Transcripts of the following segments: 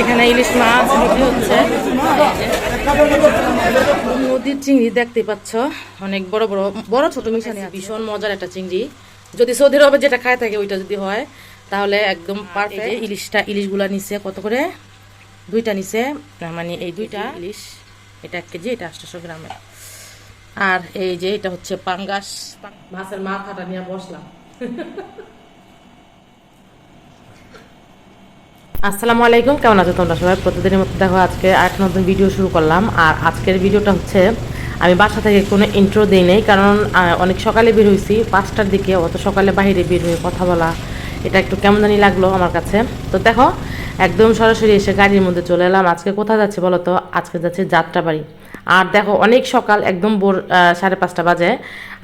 এখানে ইলিশ মাছ বিক্রি হচ্ছে। নদীর চিংড়ি দেখতে পাচ্ছ। অনেক বড় বড় বড় ছোট মিশানি ভীষণ মজার একটা চিংড়ি। যদি সৌদি আরবে যেটা খায় থাকে ওইটা যদি হয় তাহলে একদম পারফেক্ট ইলিশটা ইলিশগুলা নিচে কত করে? দুইটা নিচে মানে এই দুইটা ইলিশ এটা এক কেজি এটা আটশোশো গ্রামে। আর এই যে এটা হচ্ছে পাঙ্গাস। মাছের মাথাটা নিয়ে বসলাম। আসসালামু আলাইকুম, কেমন আছো তোমরা সবাই? প্রতিদিনের মতো দেখো আজকে আরেকটা নতুন ভিডিও শুরু করলাম। আর আজকের ভিডিওটা হচ্ছে, আমি বাসা থেকে কোনো ইন্ট্রো দিই নেই, কারণ অনেক সকালে বের হয়েছি, পাঁচটার দিকে, অত সকালে বাইরে বের হয়ে কথা বলা, এটা একটু কেমন জানি লাগল আমার কাছে। তো দেখো, একদম সরাসরি এসে গাড়ির মধ্যে চলে এলাম। আজকে কোথায় যাচ্ছে বলো তো? আজকে যাচ্ছে যাত্রাবাড়ি। আর দেখো, অনেক সকাল, একদম ভোর সাড়ে পাঁচটা বাজে।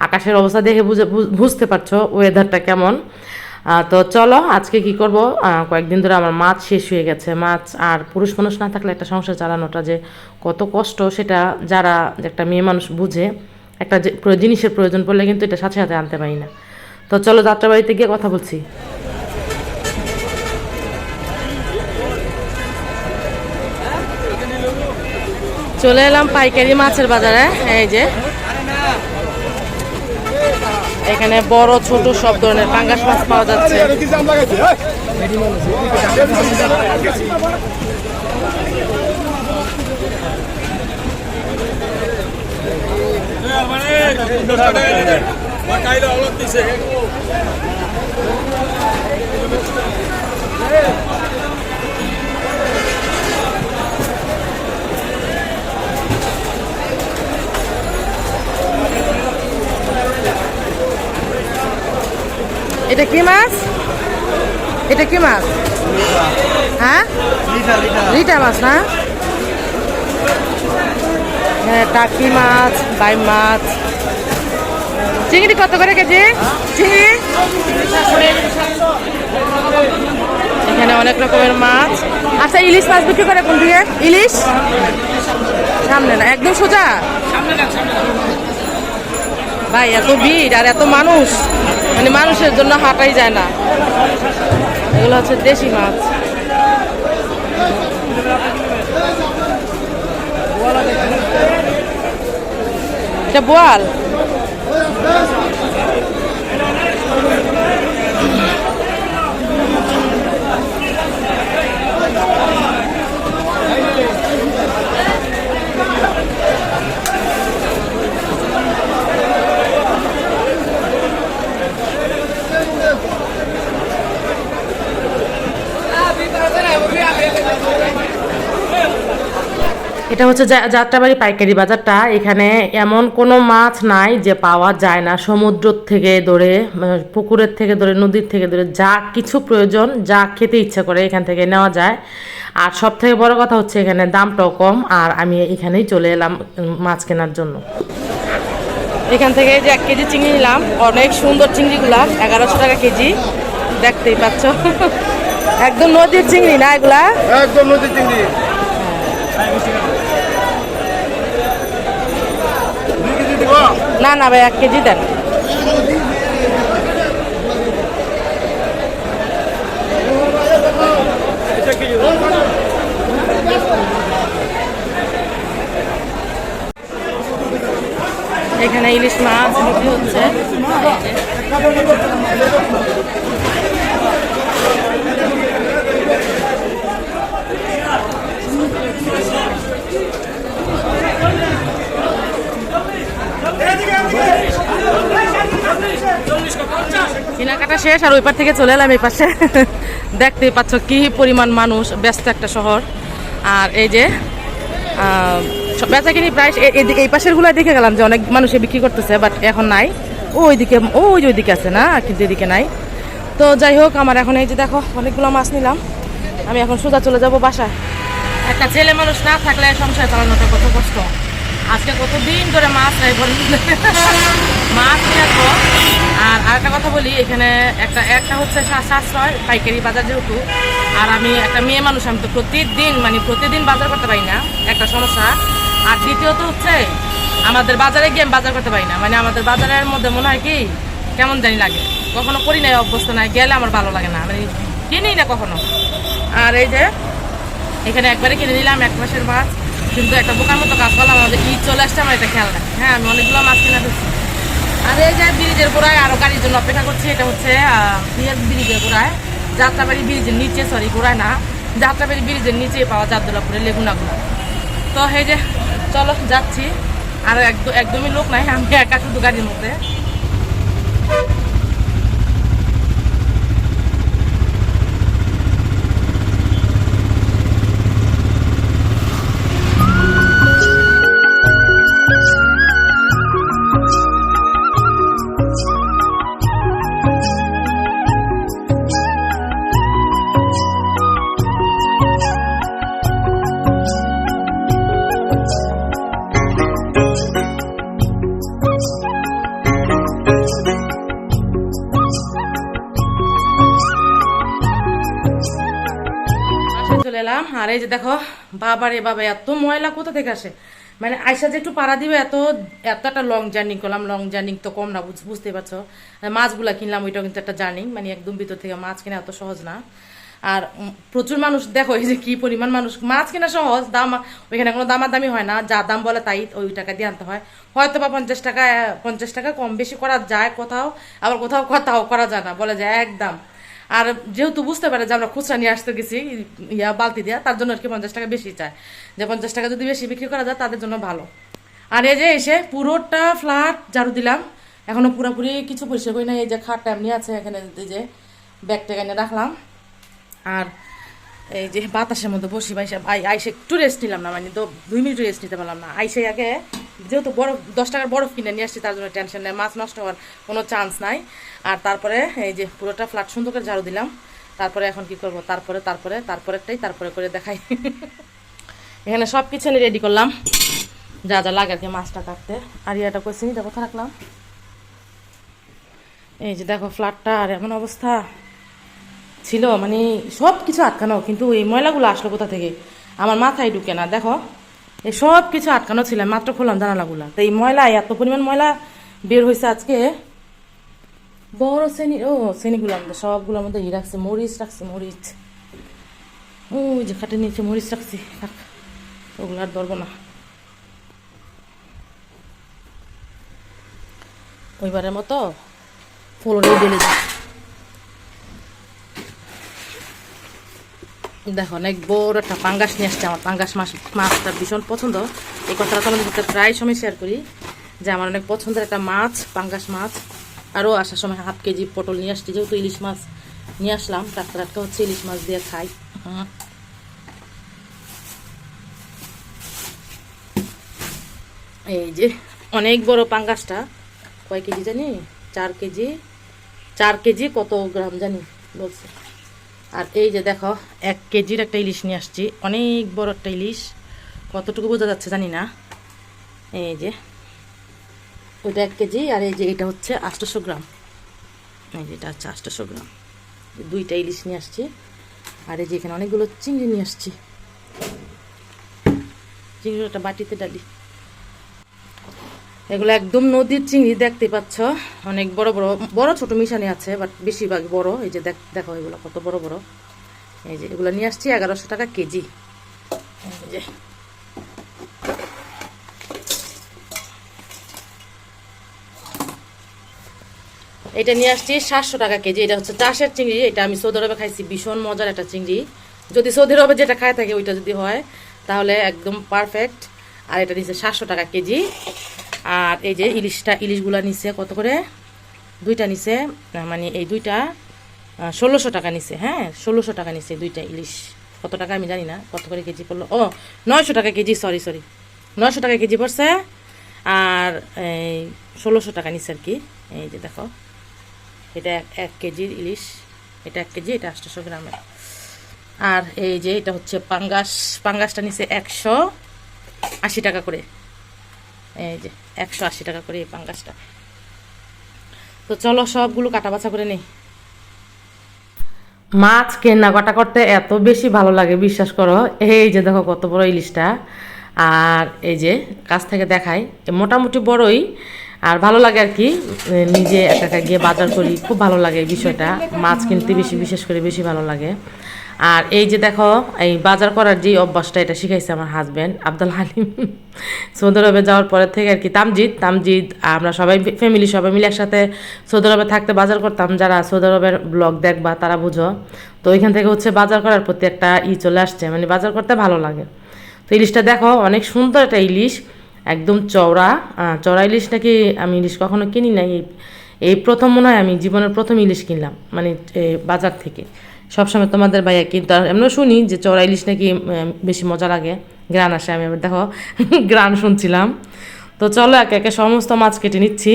আকাশের অবস্থা দেখে বুঝে বুঝতে পারছ ওয়েদারটা কেমন। তো চলো, আজকে কি করব? কয়েকদিন ধরে আমার মাছ শেষ হয়ে গেছে। মাছ আর পুরুষ মানুষ না থাকলে একটা সংসার চালানোটা যে কত কষ্ট, সেটা যারা একটা মেয়ে মানুষ বুঝে, একটা জিনিসের প্রয়োজন পড়লে কিন্তু এটা সাথে সাথে আনতে পারি না। তো চলো, যাত্রাবাড়িতে গিয়ে কথা বলছি। চলে এলাম পাইকারি মাছের বাজারে, এই যে। এখানে বড় ছোট সব ধরনের পাঙ্গাস মাছ পাওয়া যাচ্ছে। এটা কি মাছ? এটা কি মাছ? হ্যাঁ? লিটা মাছ না? হ্যাঁ টাকি মাছ বাই মাছ। চিংড়ি কত করে কেজি? চিংড়ি? এখানে অনেক রকমের মাছ। আচ্ছা ইলিশ মাছ বিক্রি করে কোন দিকে? ইলিশ? সামনে না একদম সোজা? ভাই, এত ভিড় আর এত মানুষ। মানে মানুষের জন্য হাঁটাই যায় না। এগুলো হচ্ছে দেশি মাছ। এটা বোয়াল। এটা হচ্ছে যাত্রাবাড়ি পাইকারি বাজারটা। এখানে এমন কোনো মাছ নাই যে পাওয়া যায় না। সমুদ্র থেকে ধরে মানে পুকুরের থেকে ধরে, নদীর থেকে ধরে যা কিছু প্রয়োজন, যা খেতে ইচ্ছা করে এখান থেকে নেওয়া যায়। আর সব থেকে বড় কথা হচ্ছে এখানে দামটাও কম, আর আমি এখানেই চলে এলাম মাছ কেনার জন্য। এখান থেকে যে এক কেজি চিংড়ি নিলাম। অনেক সুন্দর চিংড়িগুলা, এগারোশো টাকা কেজি। দেখতেই পাচ্ছ। একদম নদীর চিংড়ি না এগুলা? একদম নদীর চিংড়ি। না না ভাই এক কেজি দেন এখানে ইলিশ মাছ বিক্রি হচ্ছে কেনাকাটা শেষ, আর ওই পার থেকে চলে এলাম এই পাশে। দেখতেই পাচ্ছ কি পরিমাণ মানুষ, ব্যস্ত একটা শহর। আর এই যে বেচা কিনি প্রায় এই পাশের গুলাই দেখে গেলাম যে অনেক মানুষে বিক্রি করতেছে বাট এখন নাই। ওই দিকে ওই যে ওইদিকে আছে না, কিন্তু এদিকে নাই। তো যাই হোক, আমার এখন এই যে দেখো, অনেকগুলো মাছ নিলাম। আমি এখন সোজা চলে যাব বাসায়। একটা ছেলে মানুষ না থাকলে সংসার চালানোটা কত কষ্ট। আজকে কতদিন ধরে মাছ মাছ নিয়ে আর আরেকটা কথা বলি, এখানে একটা একটা হচ্ছে সাশ্রয়, পাইকারি বাজার যেহেতু, আর আমি একটা মেয়ে মানুষ, আমি তো প্রতিদিন মানে প্রতিদিন বাজার করতে পারি না, একটা সমস্যা। আর দ্বিতীয়ত হচ্ছে, আমাদের বাজারে গিয়ে আমি বাজার করতে পারি না। মানে আমাদের বাজারের মধ্যে মনে হয় কি, কেমন জানি লাগে। কখনো করি নাই, অভ্যস্ত নাই, গেলে আমার ভালো লাগে না। মানে কিনি না কখনো। আর এই যে, এখানে একবারে কিনে নিলাম, এক মাসের মাছ কিন্তু একটা বোকার মতো কাজ করলাম, আমাদের ঈদ চলে আসছে, আমার এটা খেয়াল নাই। হ্যাঁ আমি অনেকগুলো মাছ কিনে ফেলছি। আর এই যে ব্রিজের গোড়ায় আরও গাড়ির জন্য অপেক্ষা করছে, এটা হচ্ছে ব্রিজের গোড়ায়। যাত্রাবাড়ি ব্রিজের নিচে সরি গোড়ায় না। যাত্রাবাড়ি ব্রিজের নিচে পাওয়া জাদুল্লাপুরের লেগুনাগুলো তো এই যে, চলো যাচ্ছি। আর একদম একদমই লোক নাই, আমি একা শুধু গাড়ির মধ্যে। আর এই যে দেখো, বাবারে বাবা, এত ময়লা কোথা থেকে আসে? মানে আইসা যে একটু পাড়া দিবে, এত এত একটা লং জার্নি করলাম লং জার্নি তো কম না, বুঝ- বুঝতে পারছ। মাছগুলা কিনলাম, ওইটাও কিন্তু একটা জার্নি মানে একদম ভিতর থেকে মাছ কেনা এত সহজ না। আর প্রচুর মানুষ দেখো, এই যে কি পরিমাণ মানুষ, মাছ কেনা সহজ, দাম, ওইখানে কোনো দামাদামি হয় না, যা দাম বলে তাই ওই টাকা দিয়ে আনতে হয়। হয়তো বা পঞ্চাশ টাকা পঞ্চাশ টাকা কম বেশি করা যায় কোথাও, আবার কোথাও কোথাও করা যায় না, বলে যায় একদম। আর যেহেতু বুঝতে পারে যে আমরা খুচরা নিয়ে আসতে গেছি, ইয়া বালতি দিয়া, তার জন্য আর কি পঞ্চাশ টাকা বেশি চায়। যে পঞ্চাশ টাকা যদি বেশি বিক্রি করা যায়, তাদের জন্য ভালো। আর এই যে এসে পুরোটা ফ্ল্যাট ঝাড়ু দিলাম। এখনও পুরোপুরি কিছু পরিষ্কার করি না এই যে খাটটা এমনি আছে, এখানে যে ব্যাগটা এখানে রাখলাম। আর এই যে বাতাসের মধ্যে বসি আই আইসে একটু রেস্ট নিলাম না মানে তো দুই মিনিট রেস্ট নিতে পারলাম না। আইসে আগে যেহেতু বরফ, দশ টাকার বরফ কিনে নিয়ে আসছি, তার জন্য টেনশন নেই, মাছ নষ্ট হওয়ার কোনো চান্স নাই। আর তারপরে এই যে পুরোটা ফ্ল্যাট সুন্দর করে ঝাড়ু দিলাম, তারপরে এখন কি করব? তারপরে তারপরে, তারপরেরটাই তারপরে করে দেখাই। এখানে সব কিছু আমি রেডি করলাম। যা যা লাগে আর কি, মাছটা কাটতে। আর ইয়াটা করছি এটা কোথায় রাখলাম এই যে দেখো ফ্ল্যাটটা আর এমন অবস্থা। ছিল মানে সব কিছু আটকানো, কিন্তু এই ময়লাগুলো আসলো কোথা থেকে? আমার মাথায় ঢুকে না, দেখো। এই সব কিছু আটকানো ছিল, মাত্র খুললাম জানালাগুলো। তো এই ময়লা, এত পরিমাণ ময়লা বের হয়েছে আজকে। বড় শ্রেণি, ও শ্রেণীগুলোর মধ্যে সবগুলোর মধ্যে ই রাখছে, মরিচ রাখছে, মরিচ। ওই যে খাটের নিচে মরিচ রাখছি ওগুলো আর ধরবো না। ওইবারের মতো ফ্লোরে ঢেলে দিই। দেখো, অনেক বড় একটা পাঙ্গাস নিয়ে আসছে আমার। পাঙ্গাস মাছ মাছটা ভীষণ পছন্দ। এই কথাটা তোমাদের সাথে প্রায় সময় শেয়ার করি, যে আমার অনেক পছন্দের একটা মাছ, পাঙ্গাস মাছ। আরও আসার সময় হাফ কেজি পটল নিয়ে আসছি, যেহেতু ইলিশ মাছ নিয়ে আসলাম টাটকা টাটকা হচ্ছে ইলিশ মাছ দিয়ে খাই। এই যে, অনেক বড় পাঙ্গাসটা, কয় কেজি জানি? চার কেজি চার কেজি কত গ্রাম জানি বলছে। আর এই যে দেখো, এক কেজির একটা ইলিশ নিয়ে আসছি। অনেক বড় একটা ইলিশ। কতটুকু বোঝা যাচ্ছে জানি না। এই যে, ওইটা এক কেজি আর এই যে এটা হচ্ছে আটশোশো গ্রাম। এই যে এটা হচ্ছে আটশোশো গ্রাম। দুইটা ইলিশ নিয়ে আসছি। আর এই যে এখানে অনেকগুলো চিংড়ি নিয়ে আসছি। চিংড়ি একটা বাটিতে ডালি। এগুলো একদম নদীর চিংড়ি দেখতে পাচ্ছ। অনেক বড় বড় বড় ছোট মিশানি আছে বাট বেশিরভাগ বড়। এই যে দেখ- এগুলো কত বড় বড়। এই যে এগুলো নিয়ে আসছি এগারোশো টাকা কেজি। এটা নিয়ে আসছি সাতশো টাকা কেজি। এটা হচ্ছে চাষের চিংড়ি। এটা আমি সৌদি আরবে খাইছি, ভীষণ মজার একটা চিংড়ি। যদি সৌদি আরবে যেটা খায় থাকে, ওইটা যদি হয়, তাহলে একদম পারফেক্ট আর এটা নিচ্ছে সাতশো টাকা কেজি। আর এই যে ইলিশটা, ইলিশগুলা নিচ্ছে কত করে? দুইটা নিছে মানে এই দুইটা ষোলোশো টাকা নিছে হ্যাঁ? ষোলোশো টাকা নিছে দুইটা ইলিশ। কত টাকা আমি জানি না, কত করে কেজি পড়ল? ও, নয়শো টাকা কেজি সরি সরি নয়শো টাকা কেজি পড়ছে, আর এই ষোলোশো টাকা নিছে আর কি। এই যে দেখো, এটা এক- এক কেজির ইলিশ, এটা এক কেজি, এটা আটশোশো গ্রামের। আর এই যে এটা হচ্ছে পাঙ্গাস, পাঙ্গাসটা নিছে একশো আশি টাকা করে। এই যে, একশো আশি টাকা করে এই পাঙ্গাসটা। তো চলো, সবগুলো কাটা বাছা করে নেই। মাছ কেনাকাটা করতে এত বেশি ভালো লাগে, বিশ্বাস করো। এই যে দেখো, কত বড় ইলিশটা। আর এই যে, কাছ থেকে দেখাই মোটামুটি বড়ই। আর ভালো লাগে আর কি, নিজে একা গিয়ে বাজার করি, খুব ভালো লাগে এই বিষয়টা। মাছ কিনতে বেশি, বিশেষ করে বেশি ভালো লাগে। আর এই যে দেখো, এই বাজার করার যে অভ্যাসটা, এটা শিখাইছে আমার হাজব্যান্ড আব্দুল হালিম। সৌদি আরবে যাওয়ার পরের থেকে আর কি তামজিদ তামজিদ, আমরা সবাই ফ্যামিলি সবাই মিলে একসাথে সৌদি আরবে থাকতে বাজার করতাম। যারা সৌদি আরবের ব্লগ দেখবা, তারা বুঝো। তো ওইখান থেকে হচ্ছে বাজার করার প্রতি একটা ই চলে আসছে মানে বাজার করতে ভালো লাগে। তো ইলিশটা দেখো, অনেক সুন্দর একটা ইলিশ, একদম চওড়া। চওড়া ইলিশ নাকি আমি ইলিশ কখনো কিনি নাই। এই- প্রথম মনে হয় আমি জীবনের প্রথম ইলিশ কিনলাম মানে বাজার থেকে। সবসময় তোমাদের ভাইয়া কিন্তু আর এমনিও শুনি যে চড়াই ইলিশ নাকি বেশি মজা লাগে। গ্রান আসে, আমি এবার দেখো গ্রান শুনছিলাম। তো চলো একে একে সমস্ত মাছ কেটে নিচ্ছি।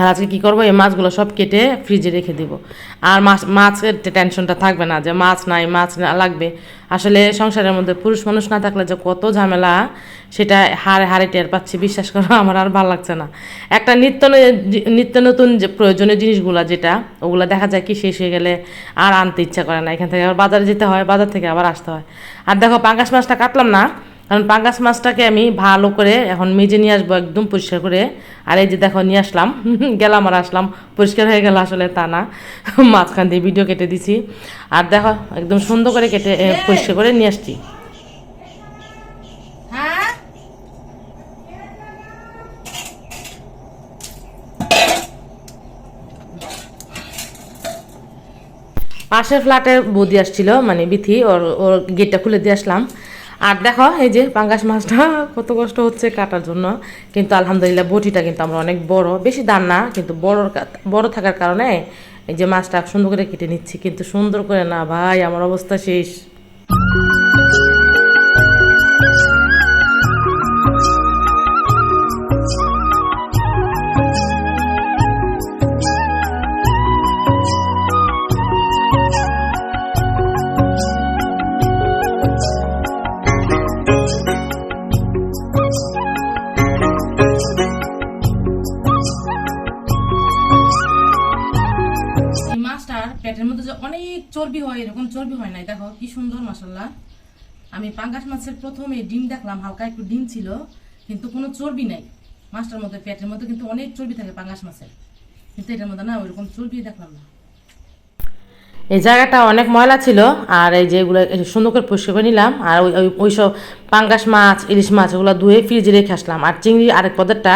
আর আজকে কী করব? এই মাছগুলো সব কেটে ফ্রিজে রেখে দিব। আর মাছ, মাছের টেনশনটা থাকবে না যে মাছ নাই, মাছ না লাগবে। আসলে সংসারের মধ্যে পুরুষ মানুষ না থাকলে যে কত ঝামেলা, সেটা হারে হারে টের পাচ্ছি, বিশ্বাস করো, আমার আর ভালো লাগছে না। একটা নিত্য নিত্য নতুন যে প্রয়োজনীয় জিনিসগুলো যেটা, ওগুলো দেখা যায় কি শেষ হয়ে গেলে আর আনতে ইচ্ছা করে না। এখান থেকে আবার বাজারে যেতে হয়, বাজার থেকে আবার আসতে হয়। আর দেখো, পাঙ্গাস মাছটা কাটলাম না কারণ পাঙ্গাস মাছটাকে আমি ভালো করে এখন মেজে নিয়ে আসব একদম পরিষ্কার করে। আর এই যে দেখো নিয়ে আসলাম। গেলাম আর আসলাম। পরিষ্কার হয়ে গেল আসলে তা না। মাঝখান দিয়ে ভিডিও কেটে দিছি। আর দেখো একদম সুন্দর করে কেটে পরিষ্কার করে নিয়ে আসছি। হ্যাঁ? পাশের ফ্ল্যাটে বৌদি আসছিল মানে বিথি ওর ওর গেটটা খুলে দিয়ে আসলাম। আর দেখো, এই যে পাঙ্গাস মাছটা, কত কষ্ট হচ্ছে কাটার জন্য। কিন্তু আলহামদুলিল্লাহ বটিটা কিন্তু আমরা অনেক বড়। বেশি দান না, কিন্তু বড় বড় থাকার কারণে এই যে মাছটা সুন্দর করে কেটে নিচ্ছি, কিন্তু সুন্দর করে না, ভাই, আমার অবস্থা শেষ। চর্বি হয় নাই। দেখো, কি সুন্দর মাসাল্লাহ আমি পাঙ্গাস মাছের প্রথমে ডিম দেখলাম, হালকা একটু ডিম ছিল, কিন্তু কোনো চর্বি নাই। মাছটার মধ্যে, পেটের মধ্যে কিন্তু অনেক চর্বি থাকে পাঙ্গাস মাছের। কিন্তু এটার মধ্যে না, ওইরকম চর্বি দেখলাম না। এই জায়গাটা অনেক ময়লা ছিল, আর এই যে এগুলো এই যে সুন্দর করে পরিষ্কার করে নিলাম, আর ওই ওই সব পাঙ্গাস মাছ, ইলিশ মাছ, ওগুলো ধুয়ে ফ্রিজে রেখে আসলাম। আর চিংড়ি আরেক পদেরটা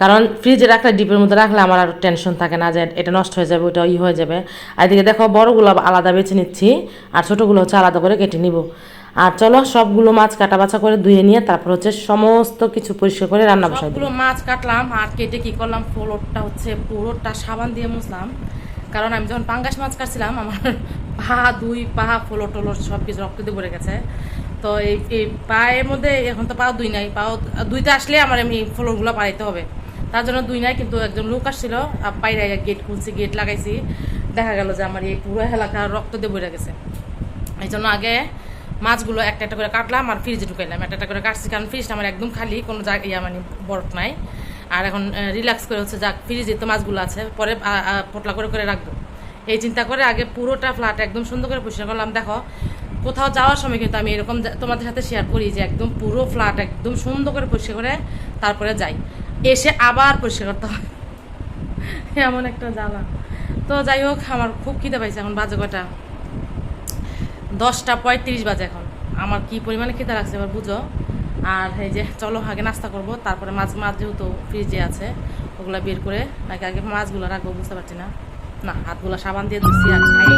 কারণ ফ্রিজে রাখলে ডিপের মধ্যে রাখলে আমার আর টেনশন থাকে না যে এটা নষ্ট হয়ে যাবে ওইটা ই হয়ে যাবে। আর এদিকে দেখো, বড়গুলো আলাদা বেছে নিচ্ছি, আর ছোটোগুলো হচ্ছে আলাদা করে কেটে নিব। আর চলো, সবগুলো মাছ কাটা বাছা করে ধুয়ে নিয়ে তারপর হচ্ছে সমস্ত কিছু পরিষ্কার করে রান্না বসাই সবগুলো মাছ কাটলাম, আর কেটে কি করলাম ফ্লোরটা হচ্ছে পুরোটা সাবান দিয়ে মুছলাম। কারণ আমি যখন পাঙ্গাস মাছ কাটছিলাম, আমার পা, দুই পা ফ্লোর টোলোর সব কিছু রক্ত দিয়ে পড়ে গেছে। তো এই এই পায়ের মধ্যে এখন তো পাও দুই নাই, পাও দুইটা আসলে আমার এমনি ফ্লোরগুলো পাড়াইতে হবে। তার জন্য দুই নাই, কিন্তু একজন লোক আসছিল বাইরে গেট খুলছি গেট লাগাইছি। দেখা গেল যে আমার এই পুরো এলাকা রক্ত দিয়ে পড়ে গেছে। এই জন্য আগে মাছগুলো একটা একটা করে কাটলাম আর ফ্রিজে ঢুকাইলাম। একটা একটা করে কাটছি, কারণ ফ্রিজটা আমার একদম খালি, কোনো জায়গা মানে বরফ নাই। আর এখন রিল্যাক্স করে হচ্ছে, যাক ফ্রিজে তো মাছগুলো আছে, পরে পোটলা করে করে রাখব। এই চিন্তা করে আগে পুরোটা ফ্ল্যাট একদম সুন্দর করে পরিষ্কার করলাম। দেখো, কোথাও যাওয়ার সময় কিন্তু আমি এরকম তোমাদের সাথে শেয়ার করি যে একদম পুরো ফ্ল্যাট একদম সুন্দর করে পরিষ্কার করে তারপরে যাই। এসে আবার পরিষ্কার করতে হয়। এমন একটা জ্বালা। তো যাই হোক, আমার খুব খিদে পাইছে এখন, বাজে কটা দশটা পঁয়ত্রিশ বাজে এখন। আমার কি পরিমাণে খিদে লাগছে এবার বুঝো? আর এই যে, চলো আগে নাস্তা করব, তারপরে মাছ মাছ যেহেতু ফ্রিজে আছে, ওগুলো বের করে, নাকি আগে মাছগুলো রাখব বুঝতে পারছি না। না, হাতগুলো সাবান দিয়ে ধুচ্ছি আর খাই।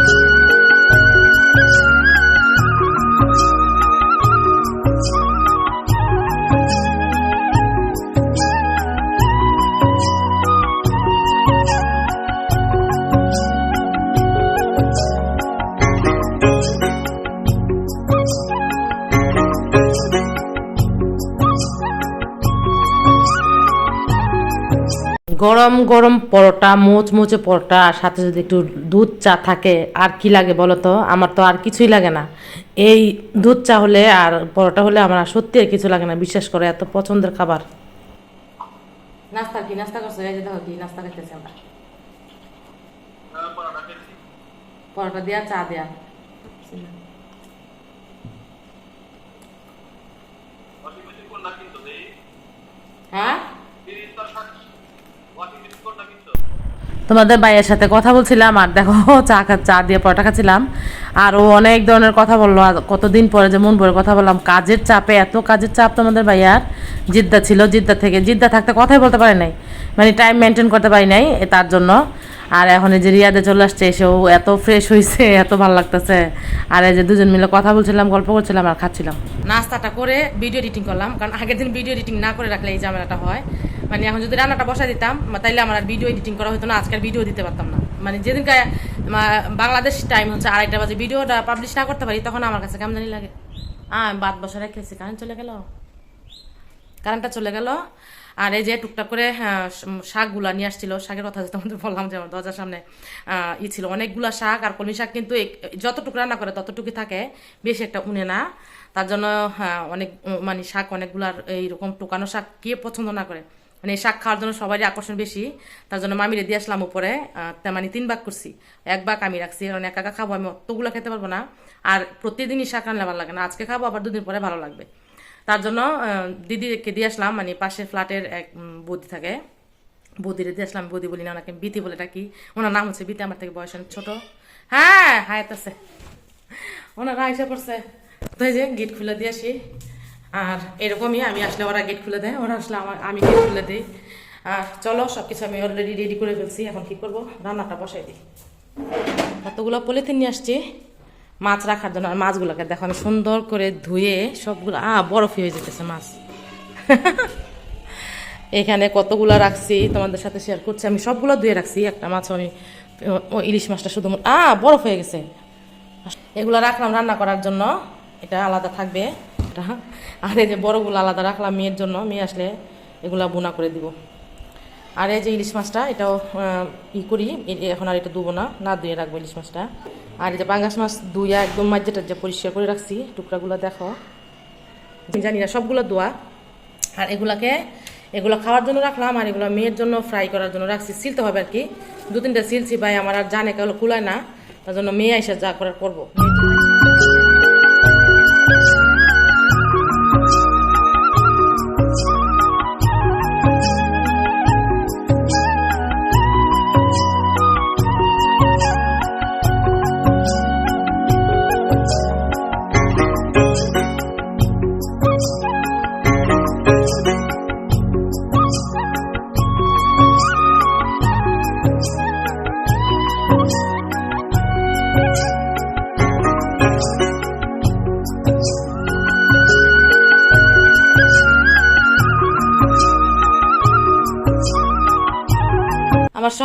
গরম গরম পরোটা, মোচ মোচে পরোটা আর সাথে যদি একটু দুধ চা থাকে, আর কি লাগে বলো তো? আমার তো আর কিছুই লাগে না। এই দুধ চা হলে আর পরোটা হলে আমার সত্যি আর কিছু লাগে না, বিশ্বাস করে, এত পছন্দের খাবার। নাস্তা কি? নাস্তা করছ? এই যে দেখো কি নাস্তা খাইতেছি আমরা। পরোটা দেয়া, চা দেয়া। হ্যাঁ? তোমাদের ভাইয়ের সাথে কথা বলছিলাম আর দেখো, চা চা দিয়ে পরোটা খাচ্ছিলাম। আর ও অনেক ধরনের কথা বলল। আর কতদিন পরে যে মন ভরে কথা বললাম। কাজের চাপে, এত কাজের চাপ তোমাদের ভাইয়ার। জিদ্দা ছিল, জিদ্দা থেকে জিদ্দা থাকতে কথাই বলতে পারে নাই। মানে টাইম মেনটেন করতে পারি নাই তার জন্য। আর এখন এই যে রিয়াদে চলে আসছে এসেও এত ফ্রেশ হয়েছে এত ভালো লাগতেছে। আর এই যে দুজন মিলে কথা বলছিলাম, গল্প করছিলাম আর খাচ্ছিলাম। নাস্তাটা করে ভিডিও এডিটিং করলাম। কারণ আগের দিন ভিডিও এডিটিং না করে রাখলে এই ঝামেলাটা হয়। মানে এখন যদি রান্নাটা বসাই দিতাম তাইলে আমার আর ভিডিও এডিটিং করা হতো না আজকের ভিডিও দিতে পারতাম না। মানে যেদিনকে মা- বাংলাদেশ টাইম হচ্ছে আড়াইটা বাজে ভিডিওটা পাবলিশ না করতে পারি তখন আমার কাছে কেমন জানি লাগে। হ্যাঁ বাদ বসা রেখেছি কারেন্ট চলে গেল। কারেন্টটা চলে গেল আর এই যে টুকটাক করে হ্যাঁ, শাকগুলা নিয়ে আসছিল শাকের কথা তোমাদের বললাম যে আমার দরজার সামনে ই ছিল। অনেকগুলা শাক আর কলমি শাক কিন্তু যতটুকু রান্না করে ততটুকু থাকে বেশি একটা উনে না। তার জন্য হ্যাঁ, অনেক মানে শাক অনেকগুলার এইরকম টুকানো শাক কে পছন্দ না করে। মানে শাক খাওয়ার জন্য সবারই আকর্ষণ বেশি। তার জন্য মামিরে দিয়ে আসলাম উপরে মানে তিন ভাগ করছি। এক ভাগ আমি রাখছি, কারণ একা একা খাব, আমি অতগুলো খেতে পারব না। আর প্রতিদিনই শাক রান্না ভালো লাগে না, আজকে খাব, আবার দুদিন পরে ভালো লাগবে। তার জন্য দিদিকে দিয়ে আসলাম মানে পাশের ফ্ল্যাটের এক বৌদি থাকে। বৌদিরে দিয়ে আসলাম, বৌদি বলি না, ওনাকে বিতি বলে ডাকি। ওনার নাম হচ্ছে বিতি, আমার থেকে বয়স ছোট। হ্যাঁ হায়াত আছে। ওনারা এসে পড়ছে। তো যে গেট খুলে দিয়ে আসি। আর এরকমই আমি আসলে ওরা গেট খুলে দেয়। ওরা আসলে আমার আমি গেট খুলে দিই। আর চলো সব কিছু আমি অলরেডি রেডি করে ফেলছি। এখন কি করব? রান্নাটা বসাই দিই। কতগুলো পলিথিন নিয়ে আসছি। মাছ রাখার জন্য। আর মাছগুলোকে দেখো, আমি সুন্দর করে ধুয়ে সবগুলো আ বরফ হয়ে যেতেছে মাছ। এখানে কতগুলো রাখছি, তোমাদের সাথে শেয়ার করছি। আমি সবগুলো ধুয়ে রাখছি। একটা মাছ আমি, ও ইলিশ মাছটা শুধু আ বরফ হয়ে গেছে। এগুলো রাখলাম রান্না করার জন্য। এটা আলাদা থাকবে। এটা আর এই যে বড়গুলো আলাদা রাখলাম মেয়ের জন্য, মেয়ে আসলে এগুলা বোনা করে দিব। আর এই যে ইলিশ মাছটা, এটাও ই করি এখন আর এটা ধুবো না না ধুয়ে রাখব ইলিশ মাছটা। আর এই যে পাঙ্গাস মাছ ধুইয়া একদম মাঝেটা যে পরিষ্কার করে রাখছি, টুকরাগুলো দেখো। জানি না, সবগুলো ধোয়া। আর এগুলাকে, এগুলো খাওয়ার জন্য রাখলাম, আর এগুলো মেয়ের জন্য ফ্রাই করার জন্য রাখছি। সিলতে হবে আর কি। দু তিনটা সিলছি ভাই, আমার আর জানে কেউ কুলায় না, তার জন্য মেয়ে এসে যা করার করব।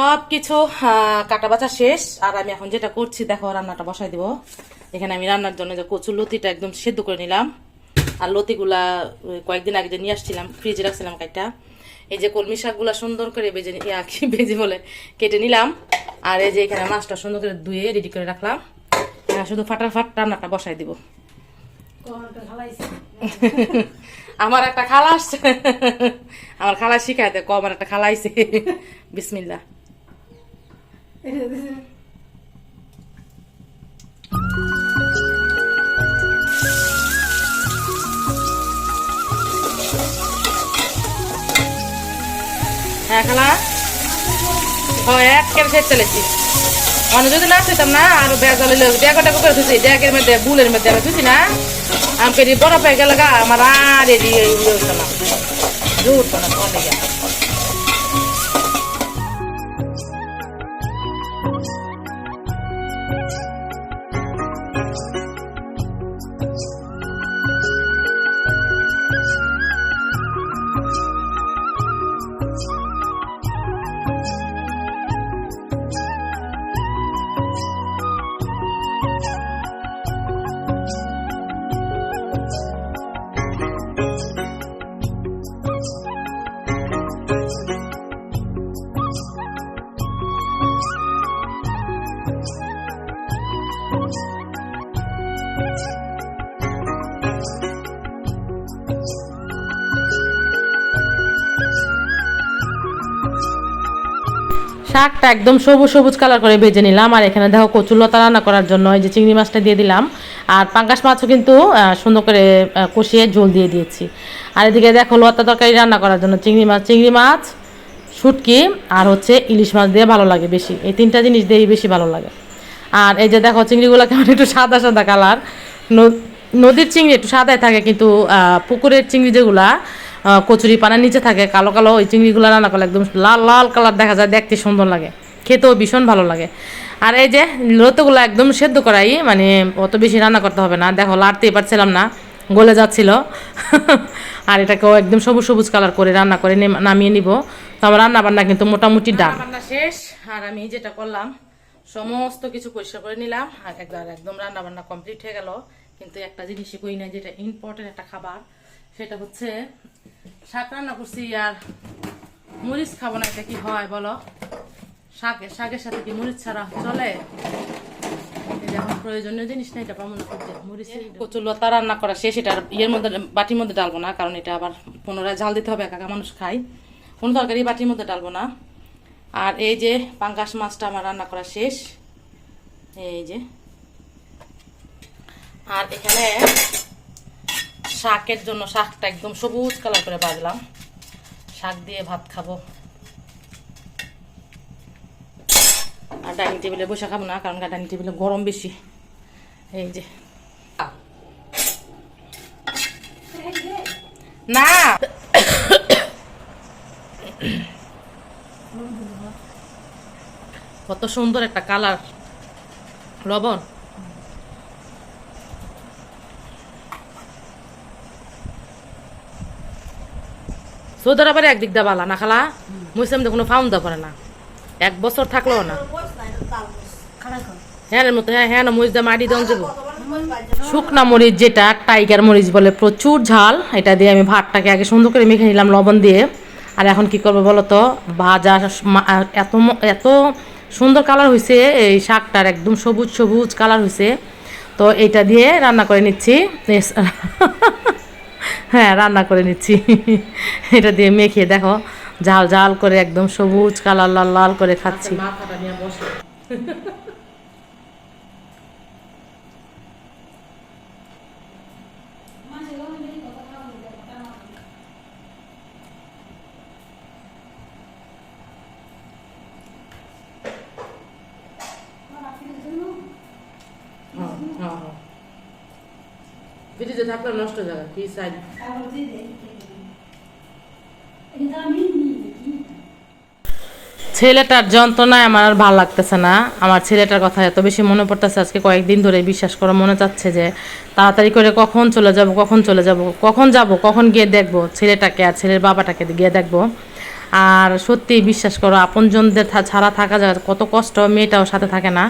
সব কিছু কাটা বাছা শেষ। আর আমি এখন যেটা করছি, দেখো, রান্নাটা বসাই দিব। এখানে আমি রান্নার জন্য যে কচুর লতিটা একদম সেদ্ধ করে নিলাম। আর লতিগুলা কয়েকদিন আগে যে নিয়ে আসছিলাম, ফ্রিজে রাখছিলাম কাইটা। এই যে কলমি শাকগুলা সুন্দর করে বেজে বেজে বলে, কেটে নিলাম। আর এই যে এখানে মাছটা সুন্দর করে ধুয়ে রেডি করে রাখলাম। এখন শুধু ফাটাফাট রান্নাটা বসাই দিব। আমার একটা খালা আসছে। আমার খালা শিখায় দেয়, ক একটা খালা আইছে। বিসমিল্লা হ্যাঁ খালা? ও এক চলেছি। মানে যদি না খেতাম না, আর থুছি ডেকের মধ্যে, বুলের মধ্যে আমি থুছি না। আমাকে বরফ হয়ে গেল গা, আমার আর না। জোর না তোমার শাকটা একদম সবুজ সবুজ কালার করে ভেজে নিলাম। আর এখানে দেখো কচুলতা রান্না করার জন্য এই যে চিংড়ি মাছটা দিয়ে দিলাম। আর পাঙ্গাস মাছও কিন্তু সুন্দর করে কষিয়ে ঝোল দিয়ে দিয়েছি। আর এদিকে দেখো লতা তরকারি রান্না করার জন্য চিংড়ি মাছ চিংড়ি মাছ, শুটকি আর হচ্ছে ইলিশ মাছ দিয়ে ভালো লাগে বেশি। এই তিনটা জিনিস দিয়েই বেশি ভালো লাগে। আর এই যে দেখো চিংড়িগুলো কেমন একটু সাদা সাদা কালার নদীর চিংড়ি একটু সাদাই থাকে কিন্তু পুকুরের চিংড়ি যেগুলা কচুরি পানার নিচে থাকে, কালো কালো ওই চিংড়িগুলো রান্না করলে একদম লাল লাল কালার দেখা যায়, দেখতে সুন্দর লাগে, খেতেও ভীষণ ভালো লাগে। আর এই যে লতগুলো একদম সেদ্ধ করাই মানে অত বেশি রান্না করতে হবে না, দেখো লাড়তেই পারছিলাম না, গলে যাচ্ছিল। আর এটাকেও একদম সবুজ সবুজ কালার করে রান্না করে নেম- নামিয়ে নিব। তো আমার রান্না বান্না কিন্তু মোটামুটি ডান রান্না শেষ, আর আমি যেটা করলাম, সমস্ত কিছু পরিষ্কার করে নিলাম, আর একদম রান্না বান্না কমপ্লিট হয়ে গেল। কিন্তু একটা জিনিসই কই না যেটা ইম্পর্টেন্ট একটা খাবার সেটা হচ্ছে, শাক রান্না করছি আর মরিচ খাব না, এটা কি হয় বলো? শাকের শাকের সাথে কি মরিচ ছাড়া চলে? প্রয়োজনীয় জিনিস না, এটা মরিচ কচুর লতা রান্না করা শেষ, এটা ইয়ের মধ্যে, বাটির মধ্যে না, কারণ এটা আবার পুনরায় ঝাল দিতে হবে একা মানুষ খায়। কোনো তরকারি বাটির মধ্যে ডালবো না। আর এই যে পাঙ্গাস মাছটা আমার রান্না করা শেষ। এই যে। আর এখানে শাকের জন্য শাকটা একদম সবুজ কালার করে বাজলাম। শাক দিয়ে ভাত খাব। আর ডাইনিং টেবিলে বসে খাব না, কারণ ডাইনিং টেবিলে গরম বেশি। এই যে। না। কত সুন্দর একটা কালার লবণ। সৌদি আরবের একদিক দা বালা না খালা? মুসলিম তো কোনো ফাউন দা পারে না। এক বছর থাকল না। হ্যাঁ মতো হ্যাঁ হ্যাঁ মরিচ দা মাটি দম দেবো। শুকনা মরিচ যেটা, টাইগার মরিচ বলে প্রচুর ঝাল, এটা দিয়ে আমি ভাতটাকে আগে সুন্দর করে মেখে নিলাম লবণ দিয়ে। আর এখন কি করব বলো তো? ভাজা এত এত সুন্দর কালার হয়েছে এই শাকটার একদম সবুজ সবুজ কালার হয়েছে তো এটা দিয়ে রান্না করে নিচ্ছি। হ্যাঁ রান্না করে নিচ্ছি। এটা দিয়ে মেখে, দেখো, ঝাল ঝাল করে একদম সবুজ কালার লাল লাল করে খাচ্ছি। ফ্রিজে থাকলে নষ্ট হয়ে যাবে কি চাই ছেলেটার যন্ত্রণায় আমার আর ভালো লাগতেছে না। আমার ছেলেটার কথা এত বেশি মনে পড়তেছে আজকে কয়েকদিন ধরে বিশ্বাস করে মনে চাচ্ছে যে তাড়াতাড়ি করে কখন চলে যাব কখন চলে যাব কখন যাব কখন গিয়ে দেখব ছেলেটাকে আর ছেলের বাবাটাকে গিয়ে দেখব। আর সত্যি বিশ্বাস করো আপনজনদের ছাড়া থাকা যায় কত কষ্ট মেয়েটাও সাথে থাকে না।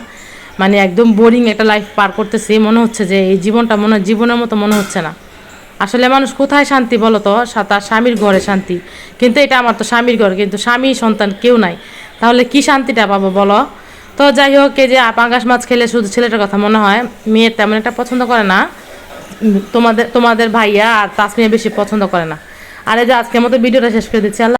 মানে একদম বোরিং একটা লাইফ পার করতেছি। মনে হচ্ছে যে এই জীবনটা মনে জীবনের মতো মনে হচ্ছে না। আসলে মানুষ কোথায় শান্তি বলো তো? তার স্বামীর ঘরে শান্তি। কিন্তু এটা আমার তো স্বামীর ঘর, কিন্তু স্বামী সন্তান কেউ নাই। তাহলে কি শান্তিটা পাবো বলো? তো যাই হোক, এই যে পাঙ্গাস মাছ খেলে শুধু ছেলেটার কথা মনে হয়, মেয়ের তেমন একটা পছন্দ করে না। তোমাদের তোমাদের ভাইয়া আর তাসমিয়া বেশি পছন্দ করে না। আর এই যে আজকের মতো ভিডিওটা শেষ করে দিচ্ছি, আল্লাহ